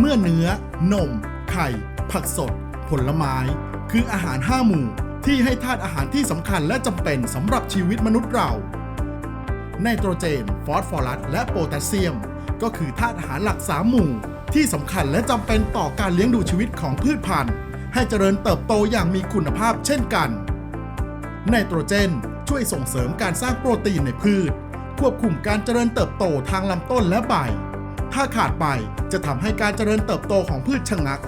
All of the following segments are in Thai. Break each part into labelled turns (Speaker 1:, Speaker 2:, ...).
Speaker 1: เมื่อเนื้อ นม ไข่ ผักสด ผลไม้ คืออาหารห้าหมู่ที่ให้ธาตุอาหารที่สำคัญและจำเป็นสำหรับชีวิตมนุษย์เรา ไนโตรเจน ฟอสฟอรัส และโพแทสเซียม ก็คือธาตุอาหารหลักสามหมู่ ที่สำคัญและจำเป็นต่อการเลี้ยงดูชีวิตของพืชพันธุ์ ให้เจริญเติบโตอย่างมีคุณภาพเช่นกัน ไนโตรเจนช่วยส่งเสริมการสร้างโปรตีนในพืช ควบคุมการเจริญเติบโตทางลำต้นและใบ ถ้าขาดไปจะทำให้การเจริญเติบโตของพืชชะงัก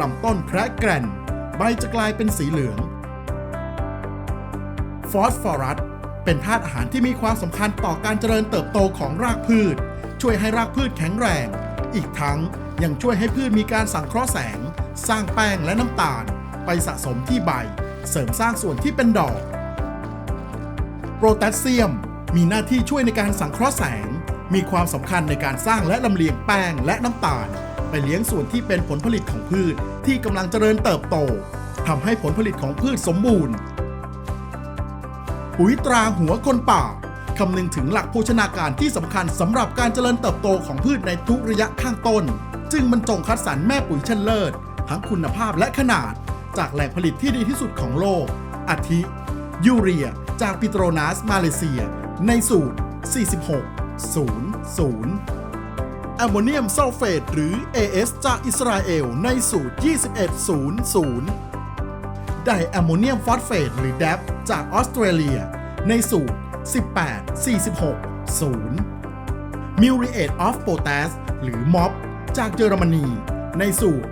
Speaker 1: ลำต้นแคระแกรนใบจะกลายเป็นสีเหลือง ฟอสฟอรัสเป็นธาตุอาหารที่มีความสำคัญต่อการเจริญเติบโตของรากพืช ช่วยให้รากพืชแข็งแรง อีกทั้งยังช่วยให้พืชมีการสังเคราะห์แสง สร้างแป้งและน้ำตาล ไปสะสมที่ใบ เสริมสร้างส่วนที่เป็นดอก โพแทสเซียมมีหน้าที่ช่วยในการสังเคราะห์แสง มีความสำคัญในการสร้างและลำเลียงแป้งและน้ำตาล ไปเลี้ยงส่วนที่เป็นผลผลิตของพืชที่กำลังเจริญเติบโตทำให้ผลผลิตของพืชสมบูรณ์ ปุ๋ยตราหัวคนป่าคำนึงถึงหลักโภชนาการที่สำคัญสำหรับการเจริญเติบโตของพืชในทุกระยะข้างต้น จึงบรรจงคัดสรรแม่ปุ๋ยชั้นเลิศ ทั้งคุณภาพและขนาด จากแหล่งผลิตที่ดีที่สุดของโลก อาทิ ยูเรีย จากปิโตรนัสมาเลเซีย ในสูตร 46 00 แอมโมเนียมซัลเฟตหรือ AS จากอิสราเอลในสูตร 2100 ไดแอมโมเนียมฟอสเฟตหรือ DAP จากออสเตรเลีย ในสูตร 18 46 0 Muriate of Potash หรือ MOP จากเยอรมนี ในสูตร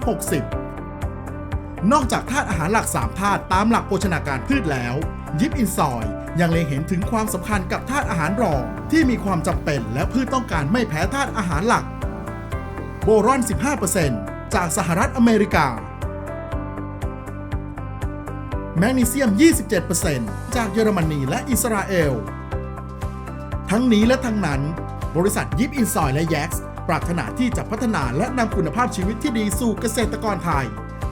Speaker 1: 0060 นอกจากธาตุอาหารหลัก 3 ธาตุตามหลักโภชนาการพืชแล้ว ยิปอินซอยยังเล็งเห็นถึงความสำคัญกับธาตุอาหารรอง ที่มีความจำเป็นและพืชต้องการไม่แพ้ธาตุอาหารหลัก โบรอน 15%จากสหรัฐอเมริกา แมกนีเซียม 27%จากเยอรมนีและอิสราเอล ทั้งนี้และทั้งนั้น บริษัทยิปอินซอยและแย็กซ์ปรารถนาที่จะพัฒนาและนำคุณภาพชีวิตที่ดีสู่เกษตรกรไทย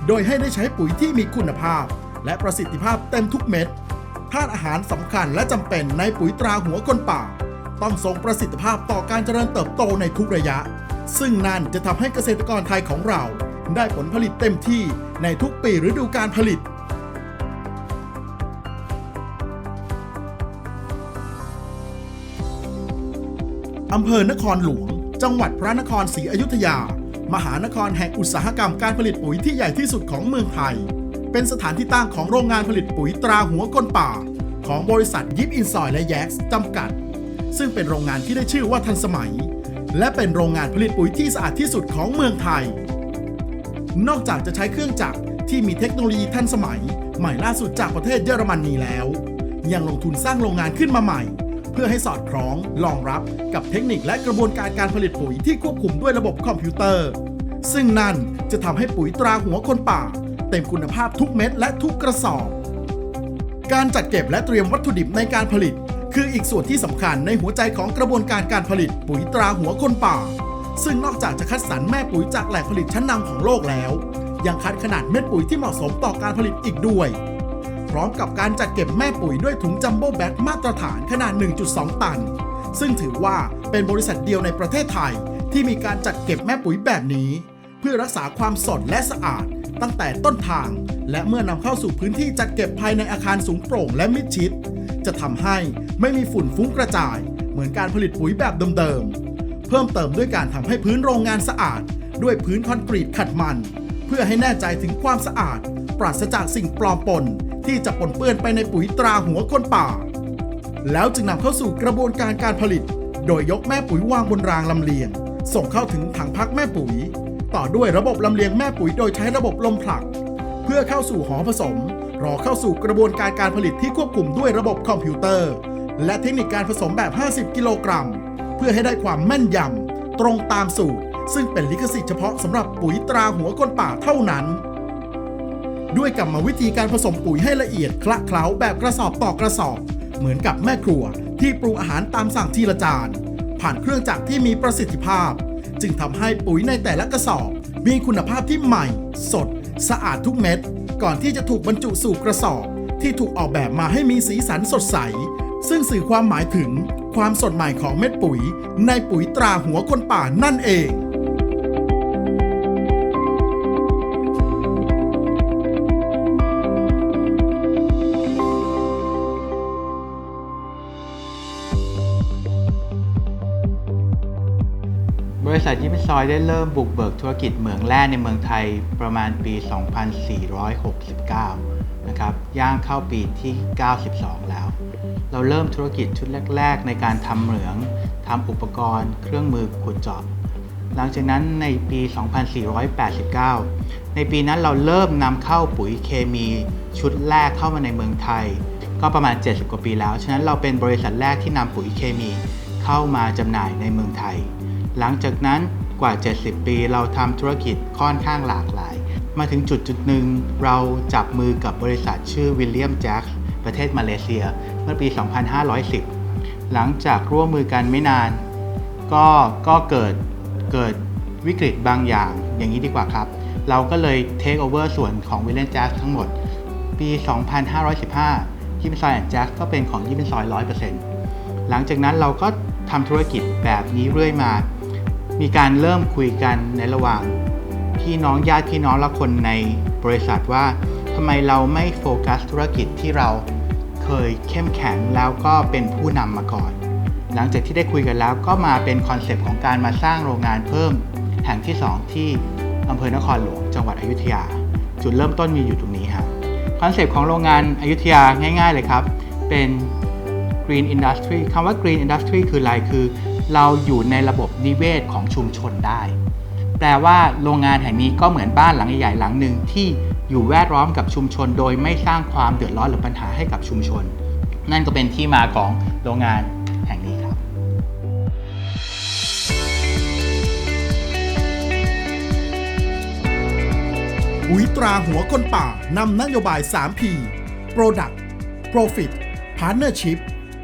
Speaker 1: โดยให้ได้ใช้ปุ๋ยที่มีคุณภาพ และประสิทธิภาพเต็มทุกเม็ด ธาตุอาหารสำคัญและจำเป็นในปุ๋ยตราหัวคนป่า ต้องทรงประสิทธิภาพต่อการเจริญเติบโตในทุกระยะ ซึ่งนั่นจะทำให้เกษตรกรไทยของเรา ได้ผลผลิตเต็มที่ในทุกปีฤดูการผลิตอำเภอนครหลวง จังหวัดพระนครศรีอยุธยา มหานครแห่งอุตสาหกรรมการผลิตปุ๋ยที่ใหญ่ที่สุดของเมืองไทย เป็นสถานที่ตั้งของโรงงานผลิตปุ๋ยตราหัวคนป่า ของบริษัทยิปอินซอยและแย็กซ์จำกัด ซึ่งเป็นโรงงานที่ได้ชื่อว่าทันสมัย และเป็นโรงงานผลิตปุ๋ยที่สะอาดที่สุดของเมืองไทย นอกจากจะใช้เครื่องจักรที่มีเทคโนโลยีทันสมัย ใหม่ล่าสุดจากประเทศเยอรมนีแล้ว ยังลงทุนสร้างโรงงานขึ้นมาใหม่ เพื่อให้สอดคล้องรองรับกับเทคนิคและกระบวนการการผลิตปุ๋ยที่ควบคุมด้วยระบบคอมพิวเตอร์ ซึ่งนั่นจะทำให้ปุ๋ยตราหัวคนป่า เต็มคุณภาพทุกเม็ดและทุกกระสอบ การจัดเก็บและเตรียมวัตถุดิบในการผลิต คืออีกส่วนที่สำคัญในหัวใจของกระบวนการการผลิตปุ๋ยตราหัวคนป่า ซึ่งนอกจากจะคัดสรรแม่ปุ๋ยจากแหล่งผลิตชั้นนำของโลกแล้ว ยังคัดขนาดเม็ดปุ๋ยที่เหมาะสมต่อการผลิตอีกด้วย พร้อมกับการจัดเก็บแม่ปุ๋ยด้วยถุงจัมโบ้แบ็กมาตรฐานขนาด 1.2 ตัน ซึ่งถือว่าเป็นบริษัทเดียวในประเทศไทยที่มีการจัดเก็บแม่ปุ๋ยแบบนี้ เพื่อรักษาความสดและสะอาด ตั้งแต่ต้นทาง และเมื่อนำเข้าสู่พื้นที่จัดเก็บภายในอาคารสูงโปร่งและมิดชิด จะทำให้ไม่มีฝุ่นฟุ้งกระจาย เหมือนการผลิตปุ๋ยแบบเดิมๆเพิ่มเติมด้วยการทำให้พื้นโรงงานสะอาด ด้วยพื้นคอนกรีตขัดมัน เพื่อให้แน่ใจถึงความสะอาด ปราศจากสิ่งปลอมปนที่จะปนเปื้อนไปในปุ๋ยตราหัวคนป่า แล้วจึงนำเข้าสู่กระบวนการการผลิต โดยยกแม่ปุ๋ยวางบนรางลำเลียง ส่งเข้าถึงถังพักแม่ปุ๋ย ต่อด้วยระบบลำเลียงแม่ปุ๋ยโดยใช้ระบบลมผลัก เพื่อเข้าสู่หอผสม รอเข้าสู่กระบวนการการผลิตที่ควบคุมด้วยระบบคอมพิวเตอร์ และเทคนิคการผสมแบบ 50 กิโลกรัม เพื่อให้ได้ความแม่นยำตรงตามสูตร ซึ่งเป็นลิขสิทธิ์เฉพาะสำหรับปุ๋ยตราหัวคนป่าเท่านั้น ด้วยกรรมวิธีการผสมปุ๋ยให้ละเอียดคละเคล้าแบบกระสอบต่อกระสอบ เหมือนกับแม่ครัวที่ปรุงอาหารตามสั่งทีละจานผ่านเครื่องจักรที่มีประสิทธิภาพ จึงทำให้ปุ๋ยในแต่ละกระสอบ มีคุณภาพที่ใหม่ สด สะอาดทุกเม็ด ก่อนที่จะถูกบรรจุสู่กระสอบ ที่ถูกออกแบบมาให้มีสีสันสดใส ซึ่งสื่อความหมายถึงความสดใหม่ของเม็ดปุ๋ย ในปุ๋ยตราหัวคนป่านั่นเอง
Speaker 2: บริษัทยิปซอยได้เริ่มบุกเบิกธุรกิจเหมืองแร่ในเมืองไทยประมาณปี 2469 นะครับ ย่างเข้าปีที่ 92 แล้ว เราเริ่มธุรกิจชุดแรก ๆ ในการทำเหมืองทำอุปกรณ์ เครื่องมือขุดเจาะหลังจากนั้นในปี 2489 ในปีนั้นเราเริ่มนำเข้าปุ๋ยเคมีชุดแรกเข้ามาในเมืองไทย ก็ประมาณ 70 กว่าปีแล้ว ฉะนั้นเราเป็นบริษัทแรกที่นำปุ๋ยเคมีเข้ามาจำหน่ายในเมืองไทย หลังจากนั้นกว่า 70 ปีเราทำธุรกิจค่อนข้างหลากหลาย มาถึงจุดจุดหนึ่งเราจับมือกับบริษัทชื่อวิลเลียมแจ็คประเทศมาเลเซีย เมื่อปี 2510 หลังจากร่วมมือกันไม่นาน ก็ก็เกิดเกิดวิกฤตบางอย่างอย่างนี้ดีกว่าครับ เราก็เลยเทคโอเวอร์ส่วนของวิลเลนแจ็คทั้งหมด ปี 2515ยิมซอยแอนแจ็คก็เป็นของยิมซอย100%หลังจากนั้นเราก็ทำธุรกิจแบบนี้เรื่อยมา มีการเริ่มคุยกันในระหว่างพี่น้องญาติพี่น้องและคนในบริษัทว่าทำไมเราไม่โฟกัสธุรกิจที่เราเคยเข้มแข็งแล้วก็เป็นผู้นำมาก่อน หลังจากที่ได้คุยกันแล้วก็มาเป็นคอนเซปต์ของการมาสร้างโรงงานเพิ่มแห่งที่ 2 ที่อำเภอนครหลวงจังหวัดอยุธยา จุดเริ่มต้นมีอยู่ตรงนี้ครับคอนเซปต์ของโรงงานอยุธยาง่าย ๆ เลยครับ เป็น Green Industry คำว่า Green Industry คืออะไรคือ เราอยู่ในระบบนิเวศของชุมชนได้ แปลว่าโรงงานแห่งนี้ก็เหมือนบ้านหลังใหญ่หลังหนึ่งที่อยู่แวดล้อมกับชุมชน โดยไม่สร้างความเดือดร้อนหรือปัญหาให้กับชุมชน นั่นก็เป็นที่มาของโรงงานแห่งนี้ครับ
Speaker 1: ปุ๋ยตราหัวคนป่านำนโยบาย 3P Product Profit Partnership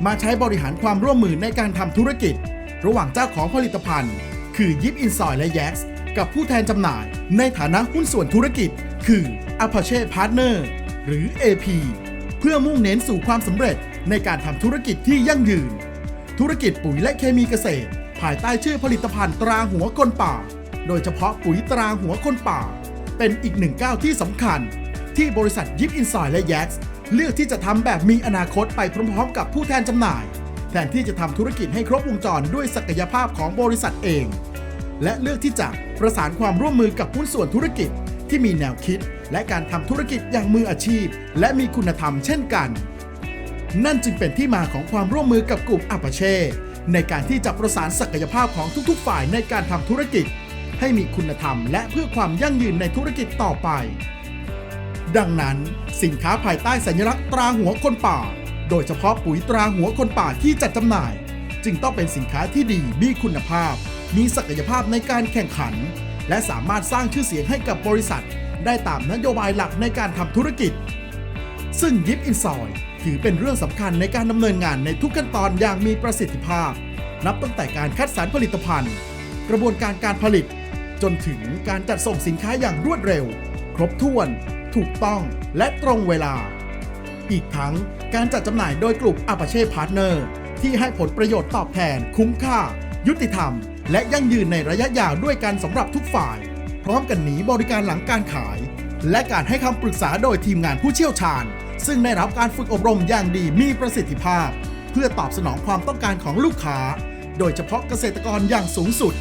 Speaker 1: มาใช้บริหารความร่วมมือในการทำธุรกิจ ระหว่างเจ้าของผลิตภัณฑ์ คือยิปอินซอยและแย็กซ์กับผู้แทนจำหน่าย ในฐานะหุ้นส่วนธุรกิจ คือ Apache Partner หรือ AP เพื่อมุ่งเน้นสู่ความสำเร็จในการทำธุรกิจที่ยั่งยืน ธุรกิจปุ๋ยและเคมีเกษตร ภายใต้ชื่อผลิตภัณฑ์ตราหัวคนป่า โดยเฉพาะปุ๋ยตราหัวคนป่า เป็นอีกหนึ่งก้าวที่สำคัญ ที่บริษัทยิปอินซอยและแย็กซ์เลือกที่จะทำแบบมีอนาคตไปพร้อมๆ กับผู้แทนจำหน่าย ทนที่จะทำธุรกิจให้ครบวงจรด้วยศักยภาพของบริษัทเอง และเลือกที่จะประสานความร่วมมือกับหุ้นส่วนธุรกิจที่มีแนวคิด และการทำธุรกิจอย่างมืออาชีพ และมีคุณธรรมเช่นกัน นั่นจึงเป็นที่มาของความร่วมมือกับกลุ่มอาปเช่ในการที่จะประสานศักยภาพของทุกๆ ฝ่ายในการทำธุรกิจ ให้มีคุณธรรมและเพื่อความยั่งยืนในธุรกิจต่อไป ดังนั้น สินค้าภายใต้สัญลักษณ์ตราหัวคนป่า โดยเฉพาะปุ๋ยตราหัวคนป่าที่จัดจำหน่าย จึงต้องเป็นสินค้าที่ดีมีคุณภาพ มีศักยภาพในการแข่งขัน และสามารถสร้างชื่อเสียงให้กับบริษัท ได้ตามนโยบายหลักในการทำธุรกิจ ซึ่งยิปอินซอยถือเป็นเรื่องสำคัญในการดำเนินงานในทุกขั้นตอนอย่างมีประสิทธิภาพ นับตั้งแต่การคัดสรรผลิตภัณฑ์ กระบวนการการผลิต จนถึงการจัดส่งสินค้าอย่างรวดเร็ว ครบถ้วน ถูกต้องและตรงเวลา อีกทั้ง การจัดจำหน่ายโดยกลุ่ม Apache Partner ที่ให้ผลประโยชน์ตอบแทน คุ้มค่า ยุติธรรม และยั่งยืนในระยะยาวด้วยกันสำหรับทุกฝ่าย พร้อมกันนี้บริการหลังการขาย และการให้คำปรึกษาโดยทีมงานผู้เชี่ยวชาญ ซึ่งได้รับการฝึกอบรมอย่างดีมีประสิทธิภาพ เพื่อตอบสนองความต้องการของลูกค้า โดยเฉพาะเกษตรกรอย่างสูงสุด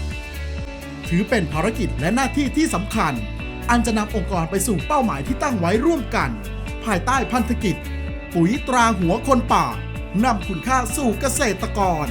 Speaker 1: ถือเป็นภารกิจและหน้าที่ที่สำคัญ อันจะนำองค์กรไปสู่เป้าหมายที่ตั้งไว้ร่วมกัน ภายใต้พันธกิจ ปุ๋ยตราหัวคนป่านำคุณค่าสู่เกษตรกร